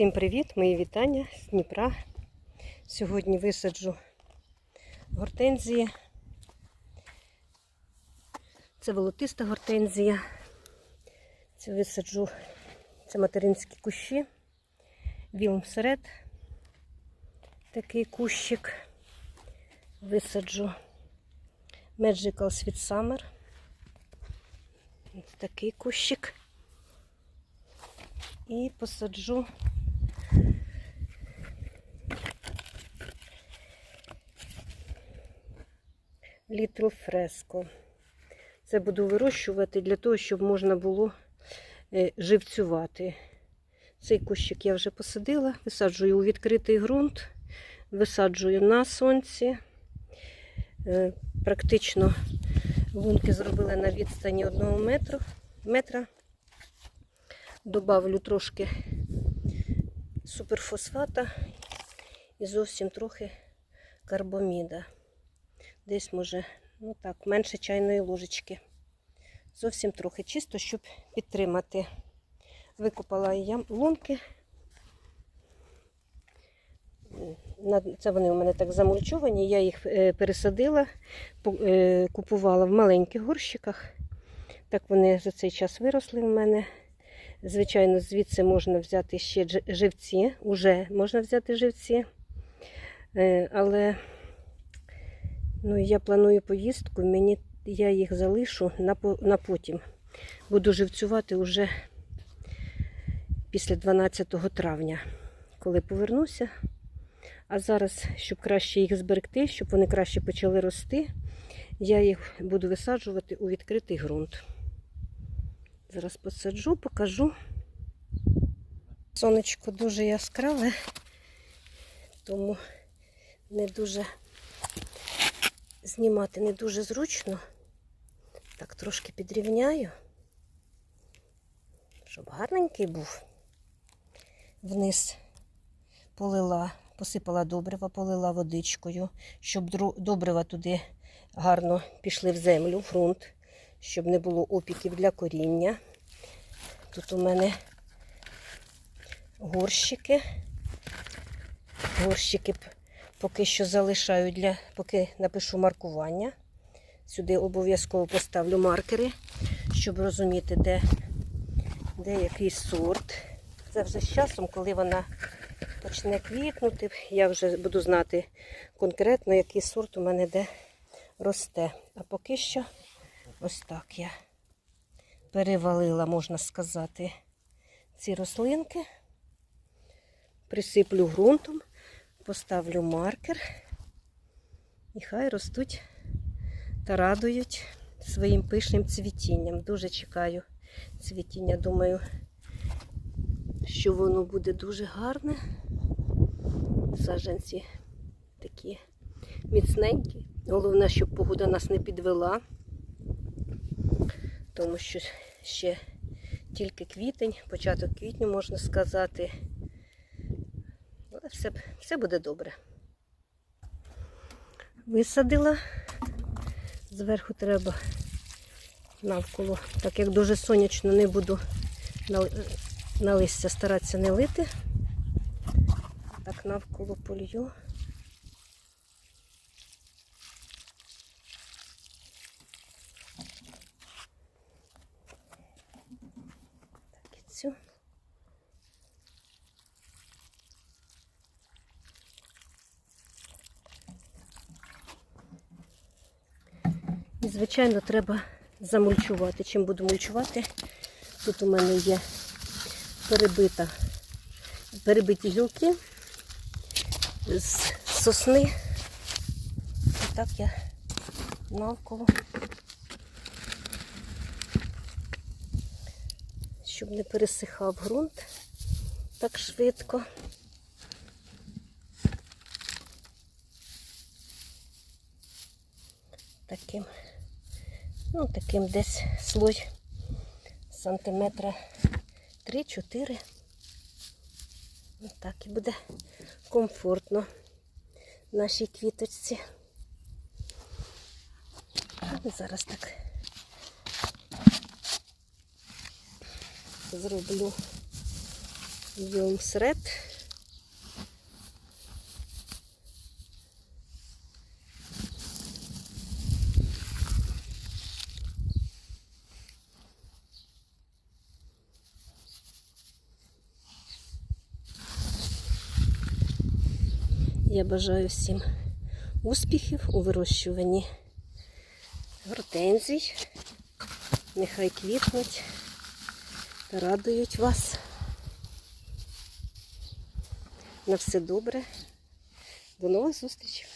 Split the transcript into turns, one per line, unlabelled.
Всім привіт, мої вітання з Дніпра. Сьогодні висаджу гортензії. Це волотиста гортензія. Це висаджу це материнські кущі. Вілмсеред такий кущик. Висаджу Magical Sweet Summer. Ось такий кущик. І посаджу Little Fresco. Це буду вирощувати для того, щоб можна було е, живцювати. Цей кущик я вже посадила, висаджую у відкритий ґрунт, висаджую на сонці. Е, Практично лунки зробили на відстані одного метру, метра. Добавлю трошки суперфосфата і зовсім трохи карбоміда. Десь, може, ну так, менше чайної ложечки. Зовсім трохи, чисто, щоб підтримати. Викопала я лунки. Це вони у мене так замульчовані. Я їх е, пересадила, е, купувала в маленьких горщиках. Так вони за цей час виросли в мене. Звичайно, звідси можна взяти ще живці, уже можна взяти живці. Е, але ну, я планую поїздку, мені, я їх залишу на, на потім. Буду живцювати вже після 12 травня, коли повернуся. А зараз, щоб краще їх зберегти, щоб вони краще почали рости, я їх буду висаджувати у відкритий ґрунт. Зараз посаджу, покажу. Сонечко дуже яскраве, тому не дуже знімати не дуже зручно. Так, трошки підрівняю, щоб гарненький був. Вниз полила, посипала добрива, полила водичкою, щоб добрива туди гарно пішли в землю, в ґрунт щоб не було опіків для коріння. Тут у мене горщики. Горщики поки що залишаю для, поки напишу маркування. Сюди обов'язково поставлю маркери, щоб розуміти, де, де який сорт. Це вже з часом, коли вона почне квітнути, я вже буду знати конкретно, який сорт у мене де росте. А поки що Ось так я перевалила, можна сказати, ці рослинки. Присиплю ґрунтом, поставлю маркер і хай ростуть та радують своїм пишним цвітінням. Дуже чекаю цвітіння. Думаю, що воно буде дуже гарне. Саджанці такі міцненькі. Головне, щоб погода нас не підвела тому що ще тільки квітень, початок квітню, можна сказати. Все, все буде добре. Висадила, зверху треба навколо, так як дуже сонячно не буду на листя старатися не лити. Так навколо полью. цю. І, звичайно, треба замульчувати. Чим буду мульчувати? Тут у мене є перебита, перебиті гілки з сосни. І так я навколо. щоб не пересихав ґрунт так швидко. Таким, ну, таким десь слой сантиметра 3-4. Так і буде комфортно нашій квіточці. Зараз так зроблю Йомсред. Я бажаю всім успіхів у вирощуванні гортензій. Нехай квітнуть радують вас. На все добре. До нових зустрічей!